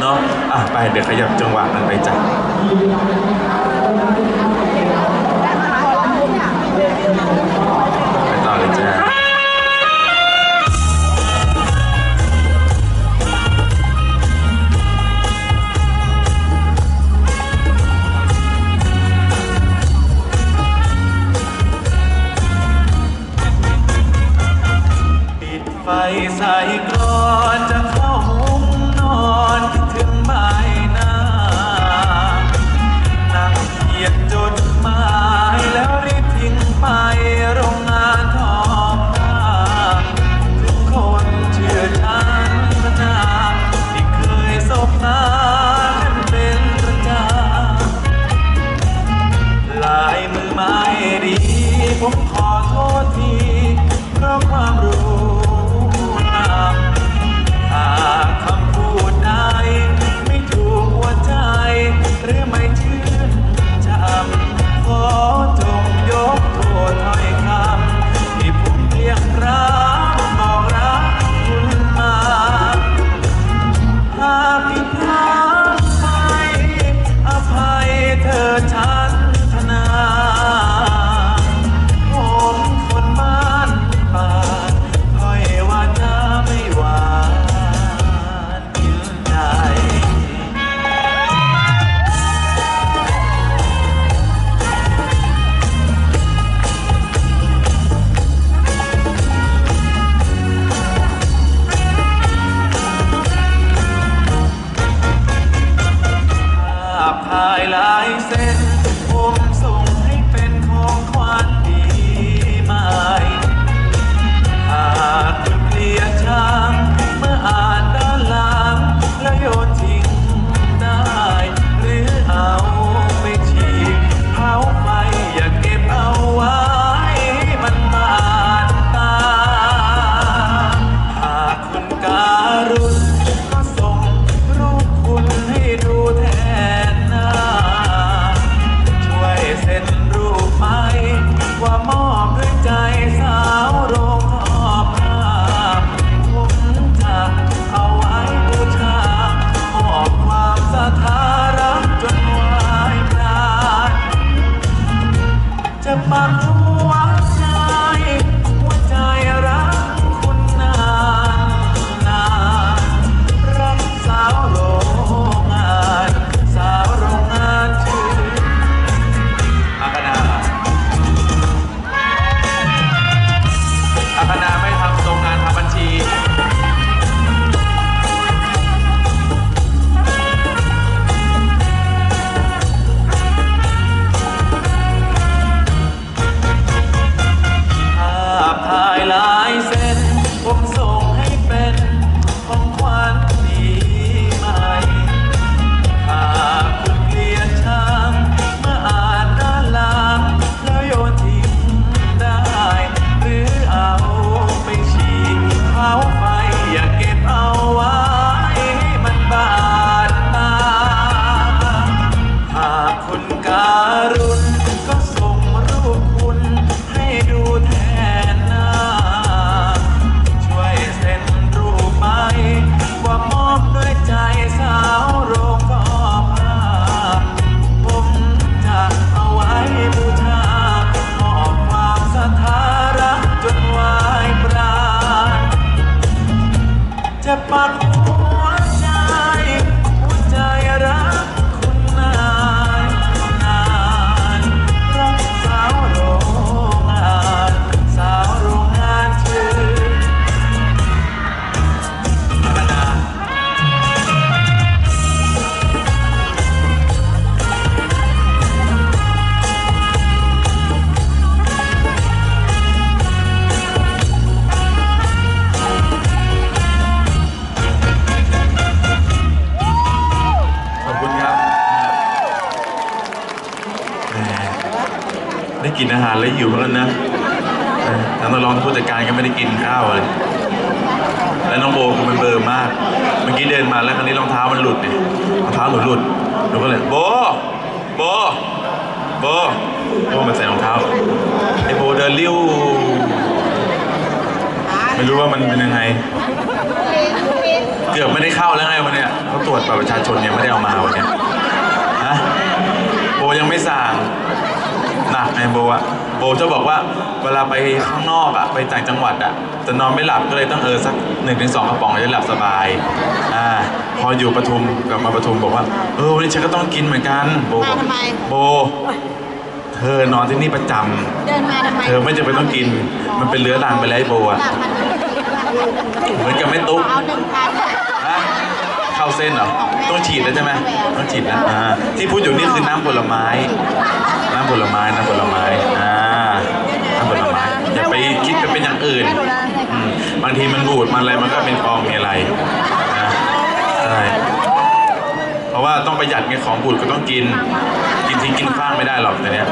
เนาะอะไปเดี๋ยวขยับจังหวะกันไปจ้ะไต่อเลยจ้ะไฟใส่กรอจะ my I'm ได้กินอาหารแล้วหิวแล้วนะทั้งนัรองผู้จัดการก็ไม่ได้กินข้าวเลย แล้วน้องโบคือมันเบอร์มาก เมื่อกี้เดินมาแล้วคราวนี้รองเท้ามันหลุดเนี่ยรองเท้าหลุดหลุดดูก็เลยโบ โบ โบ โบมาใส่รองเท้า ไอโบเดินเลี้ยว ไม่รู้ว่ามันเป็นยังไง เกือบไม่ได้เข้าแล้วไงวันเนี้ยเขาตรวจประชาชนเนี่ยไม่ได้เอามาวันเนี้ย ยังไม่สั่งหนักไงโบอะโบจะบอกว่าเวลาไปข้างนอกอะไปต่างจังหวัดอะจะนอนไม่หลับก็เลยต้องเออสักหนึ่งถึงสองกระป๋องจะหลับสบายอ่าพออยู่ปทุมกลับมาปทุมบอกว่าเออวันนี้ฉันก็ต้องกินเหมือนกันโบบอกมาทำไม โบ เธอนอนที่นี่ประจำเดินมาทำไมเธอไม่จำเป็นต้องกินมันเป็นเรื้อรังไปแล้วไอ้โบอะหลับมันเหมือนกับแม่ตุ๊ก เอาหนึ่งพันอะฮะเข้าเส้นเหรอ ต้องฉีดแล้วใช่ไหมต้องฉีดแล้วอ่าที่พูดอยู่นี่คือน้ำผลไม้ น้ำผลไม้ น้ำผลไม้ อ่า น้ำผลไม้ อย่าไปคิดไปเป็นอย่างอื่นอืมบางทีมันบูดมันอะไรมันก็เป็นฟองมีอะไรนะใช่เพราะว่าต้องประหยัดไงของบูดก็ต้องกิน กินทิ้งกินข้างไม่ได้หรอกแต่เนี้ย